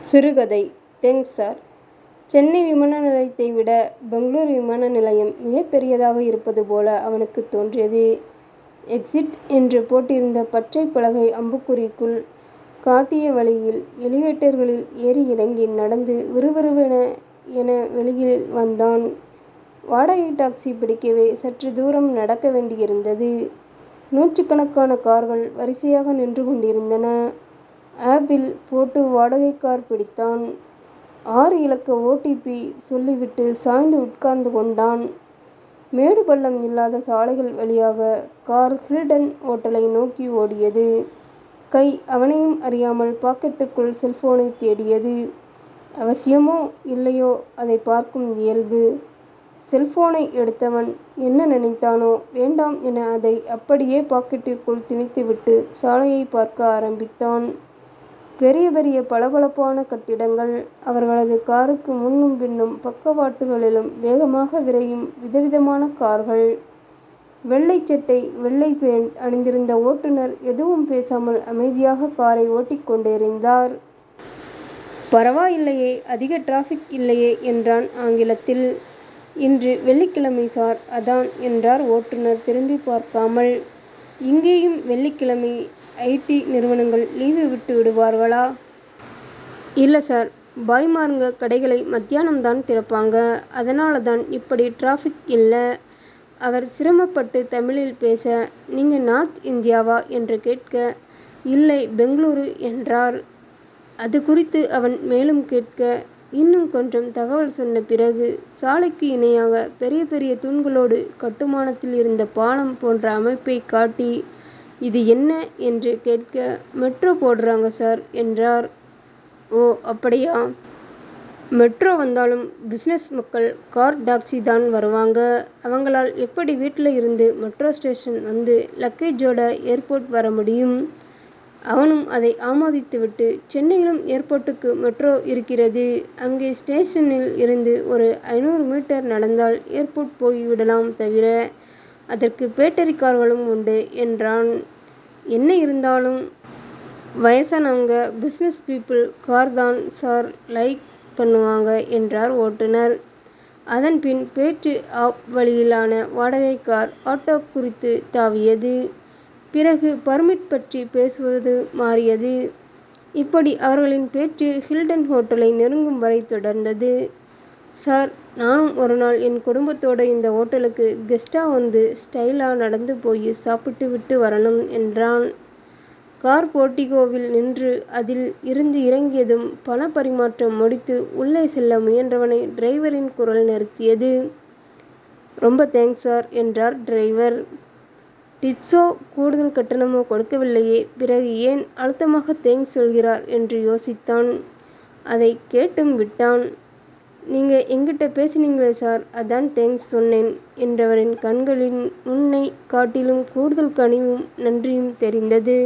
சிறுகதை thanks sir Chennai விமான நிலையத்தை விட பெங்களூர் விமான நிலையம் மிகப்பெரியதாக இருப்பது போல அவனுக்குத் தோன்றியது. எக்ஸிட் என்று போட்டிருந்த பச்சை பலகை அம்புக்குறிக்குள் காட்டிய வழியில் எலிவேட்டர்களில் ஏறி இறங்கி நடந்து விறுவிறுவென என வெளியில் வந்தான். வாடகை டாக்ஸி பிடிக்கவே சற்று தூரம் நடக்க வேண்டியிருந்தது. நூற்றுக்கணக்கான கார்கள் வரிசையாக நின்று கொண்டிருந்தன. ஆப்பில் போட்டு வாடகை கார் பிடித்தான். ஆறு இலக்க ஓ. டி. பி. சொல்லிவிட்டு சாய்ந்து உட்கார்ந்து கொண்டான். மேடு பள்ளம் இல்லாத சாலைகள் வழியாக கார் ஹில்டன் ஓட்டலை நோக்கி ஓடியது. கை அவனையும் அறியாமல் பாக்கெட்டுக்குள் செல்போனைத் தேடியது. அவசியமோ இல்லையோ அதைப் பார்க்கும் இயல்பு. செல்போனை எடுத்தவன் என்ன நினைத்தானோ வேண்டாம் என அதை அப்படியே பாக்கெட்டிற்குள் திணித்துவிட்டு சாலையைப் பார்க்க ஆரம்பித்தான். பெரிய பெரிய பளபளப்பான கட்டிடங்கள். அவர்களது காருக்கு முன்னும் பின்னும் பக்கவாட்டுகளிலும் வேகமாக விரையும் விதவிதமான கார்கள். வெள்ளைச் சட்டை வெள்ளை பேண்ட் அணிந்திருந்த ஓட்டுநர் எதுவும் பேசாமல் அமைதியாக காரை ஓட்டிக் கொண்டிருந்தார். பரவாயில்லையே அதிக டிராபிக் இல்லையே என்றான் ஆங்கிலத்தில். இன்று வெள்ளிக்கிழமை சார் அதான் என்றார் ஓட்டுநர் திரும்பிப் பார்க்காமல். இங்கேயும் வெள்ளிக்கிழமை ஐடி நிறுவனங்கள் லீவு விட்டு விடுவார்களா? இல்லை சார். பாய்மாருங்க கடைகளை மத்தியானம் தான் திறப்பாங்க. அதனாலதான் இப்படி டிராஃபிக் இல்லை அவர் சிரமப்பட்டு தமிழில் பேச நீங்கள் நார்த் இந்தியாவா என்று கேட்க இல்லை பெங்களூரு என்றார். அது குறித்து அவன் மேலும் கேட்க இன்னும் கொஞ்சம் தகவல் சொன்ன பிறகு சாலைக்கு இணையாக பெரிய பெரிய தூண்களோடு கட்டுமானத்தில் இருந்த பாலம் போன்ற அமைப்பை காட்டி இது என்ன என்று கேட்க மெட்ரோ போடுறாங்க சார் என்றார். ஓ அப்படியா? மெட்ரோ வந்தாலும் பிஸ்னஸ் மக்கள் கார் டாக்ஸி தான் வருவாங்க. அவங்களால் எப்படி வீட்டில் இருந்து மெட்ரோ ஸ்டேஷன் வந்து லக்கேஜோட ஏர்போர்ட் வர முடியும்? அவனும் அதை ஆமோதித்துவிட்டு சென்னையிலும் ஏர்போர்ட்டுக்கு மெட்ரோ இருக்கிறது. அங்கே ஸ்டேஷனில் இருந்து ஒரு ஐநூறு மீட்டர் நடந்தால் ஏர்போர்ட் போய் விடலாம் தவிர அதற்கு பேட்டரி கார்களும் உண்டு என்றான். என்ன இருந்தாலும் வயசானவங்க பிஸ்னஸ் பீப்பிள் கார் தான் சார் லைக் பண்ணுவாங்க என்றார் ஓட்டுநர் அதன்பின் பேச்சு ஆப் வழியிலான வாடகை கார் ஆட்டோ குறித்து தாவியது. பிறகு பர்மிட் பற்றி பேசுவது மாறியது. இப்படி அவர்களின் பேச்சு ஹில்டன் ஹோட்டலை நெருங்கும் வரை தொடர்ந்தது. சார் நானும் ஒரு நாள் என் குடும்பத்தோட இந்த ஓட்டலுக்கு கெஸ்டா வந்து ஸ்டைலாக நடந்து போய் சாப்பிட்டு விட்டு வரணும் என்றான். கார் போர்டிகோவில் நின்று அதில் இருந்து இறங்கியதும் பண பரிமாற்றம் முடித்து உள்ளே செல்ல முயன்றவனை டிரைவரின் குரல் நிறுத்தியது. ரொம்ப தேங்க்ஸ் சார் என்றார் டிரைவர். டிப்ஸோ கூடுதல் கட்டணமோ கொடுக்கவில்லையே பிறகு ஏன் அழுத்தமாக தேங்க்ஸ் சொல்கிறார் என்று யோசித்தான். அதை கேட்டும் விட்டான். நீங்க எங்கிட்ட பேசினீங்களே சார் அதான் தேங்க்ஸ் சொன்னேன் என்றவரின் கண்களில் முன்னைக் காட்டிலும் கூடுதல் கனிவும் நன்றியும் தெரிந்தது.